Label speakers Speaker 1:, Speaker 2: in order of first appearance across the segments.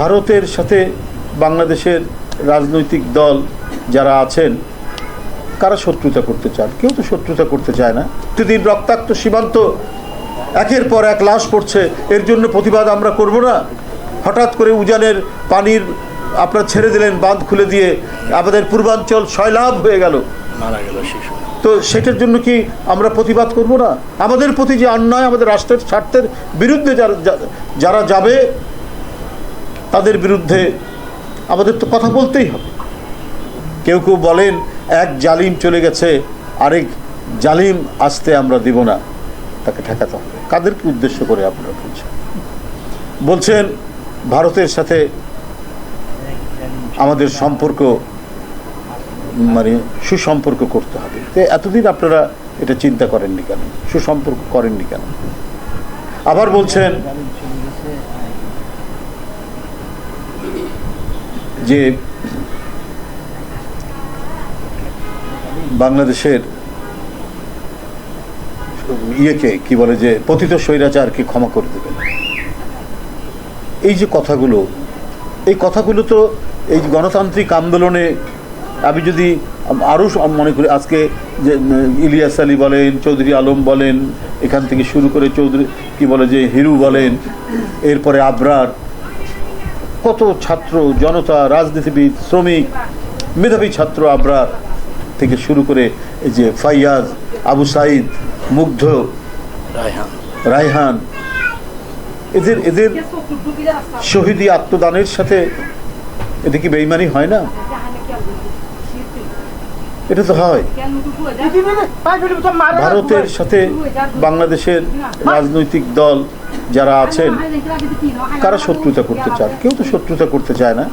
Speaker 1: ভারতের সাথে বাংলাদেশের রাজনৈতিক দল যারা আছেন কারা শত্রুতা করতে চান? কেউ তো শত্রুতা করতে চায় না। প্রতিদিন রক্তাক্ত সীমান্ত একের পর এক লাশ পড়ছে। এর জন্য প্রতিবাদ আমরা করব না। হঠাৎ করে উজানের পানির আপনারা ছেড়ে দিলেন বাঁধ খুলে দিয়ে আমাদের পূর্বাঞ্চল সয়লাভ হয়ে গেল।
Speaker 2: মারা গেল শিশু
Speaker 1: তো সেটার জন্য কি আমরা প্রতিবাদ করব না? আমাদের প্রতি যে অন্যায় আমাদের রাষ্ট্রের স্বার্থের বিরুদ্ধে যারা যারা যাবে তাদের বিরুদ্ধে আমাদের তো কথা বলতেই হবে। কেউ কেউ বলেন, এক জালিম চলে গেছে, আরেক জালিম আসতে আমরা দিব না। তাকে ঠেকাতে হবে। কাদেরকে উদ্দেশ্য করে আপনারা বলছেন? বলছেন, ভারতের সাথে আমাদের সম্পর্ক মানে সুসম্পর্ক করতে হবে। তো এতদিন আপনারা এটা চিন্তা করেননি কেন? সুসম্পর্ক করেননি কেন? আবার বলছেন যে বাংলাদেশের ইয়েকে কি বলে যে পতিত স্বৈরাচারকে ক্ষমা করে দেবেন। এই যে কথাগুলো, এই কথাগুলো তো এই গণতান্ত্রিক আন্দোলনে আমি যদি আরও মনে করি, আজকে যে ইলিয়াস আলী বলেন, চৌধুরী আলম বলেন, এখান থেকে শুরু করে চৌধুরী, কি বলে যে হিরু বলেন, এরপরে আবরার কত ছাত্র জনতা রাজনীতিবিদ শ্রমিক মেধাবী ছাত্র আবরার থেকে শুরু করে এই যে ফাইয়াজ আবু সাইদ মুগ্ধ
Speaker 2: রায়হান।
Speaker 1: রায়হান এদের এদের শহীদি আত্মদানের সাথে এতে কি বেইমানি হয় না? এটা তো হয়। ভারতের সাথে বাংলাদেশের রাজনৈতিক দল যারা আছেন, কারা শত্রুতা করতে চান? কেউ তো শত্রুতা করতে চায় না।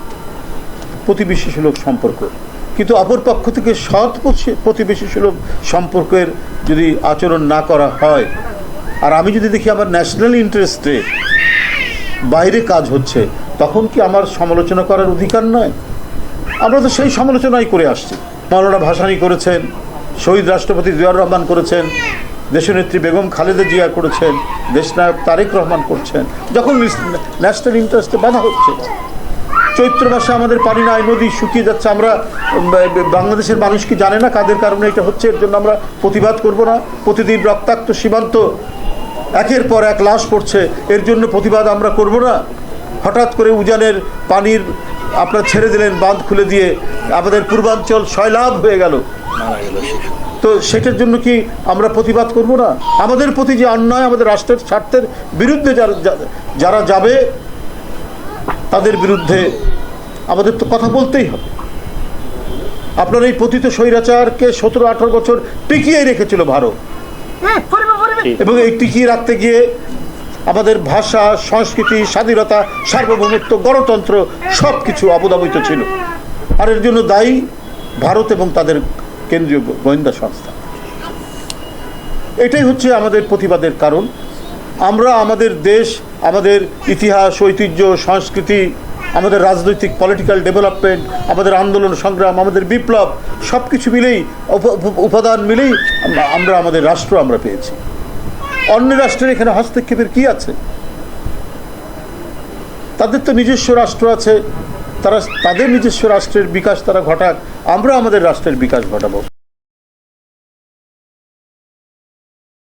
Speaker 1: প্রতিবেশী সুলভ সম্পর্ক। কিন্তু অপর পক্ষ থেকে সৎ প্রতি- প্রতিবেশী সুলভ সম্পর্কের যদি আচরণ না করা হয়, আর আমি যদি দেখি আমার ন্যাশনাল ইন্টারেস্টে বাইরে কাজ হচ্ছে, তখন কি আমার সমালোচনা করার অধিকার নয়? আমরা তো সেই সমালোচনাই করে আসছি। মৌলানা ভাসানি করেছেন, শহীদ রাষ্ট্রপতি জিয়াউর রহমান করেছেন দেশনেত্রী বেগম খালেদা জিয়া করেছেন, দেশনায়ক তারেক রহমান করছেন, যখন ন্যাশনাল ইন্টারেস্টে বাধা হচ্ছে। চৈত্র মাসে আমাদের পানি নাই, নদী শুকিয়ে যাচ্ছে, আমরা বাংলাদেশের মানুষ কি জানে না কাদের কারণে এটা হচ্ছে? এর জন্য আমরা প্রতিবাদ করব না। প্রতিদিন রক্তাক্ত, সীমান্ত, একের পর এক লাশ পড়ছে। এর জন্য প্রতিবাদ আমরা করব না। হঠাৎ করে উজানের পানির আপনারা ছেড়ে দিলেন, বাঁধ খুলে দিয়ে আমাদের পূর্বাঞ্চল সয়লাভ হয়ে গেল।
Speaker 2: মারা গেল
Speaker 1: তো সেটার জন্য কি আমরা প্রতিবাদ করব না? আমাদের প্রতি যে অন্যায় আমাদের রাষ্ট্রের স্বার্থের বিরুদ্ধে যারা যারা যাবে তাদের বিরুদ্ধে আমাদের তো কথা বলতেই হবে। আপনার এই পতিত স্বৈরাচারকে সতেরো আঠারো বছর টিকিয়ে রেখেছিল ভারত। এবং এই টিকিয়ে রাখতে গিয়ে আমাদের ভাষা সংস্কৃতি স্বাধীনতা সার্বভৌমত্ব গণতন্ত্র সব কিছু অবদাবিত ছিল। আর এর জন্য দায়ী ভারত এবং তাদের কেন্দ্রীয় গোয়েন্দা সংস্থা। এটাই হচ্ছে আমাদের প্রতিবাদের কারণ। আমরা আমাদের দেশ, আমাদের ইতিহাস, ঐতিহ্য, সংস্কৃতি, আমাদের রাজনৈতিক পলিটিক্যাল ডেভেলপমেন্ট আমাদের আন্দোলন সংগ্রাম, আমাদের বিপ্লব সব কিছু মিলেই, উপ- উপ- উপাদান মিলেই আমরা আমাদের রাষ্ট্র আমরা পেয়েছি। অন্য রাষ্ট্রের এখানে হস্তক্ষেপের কি আছে? তাদের তো নিজস্ব রাষ্ট্র আছে। তারা তাদের নিজস্ব রাষ্ট্রের বিকাশ তারা ঘটাক আমরা আমাদের রাষ্ট্রের বিকাশ ঘটাবো।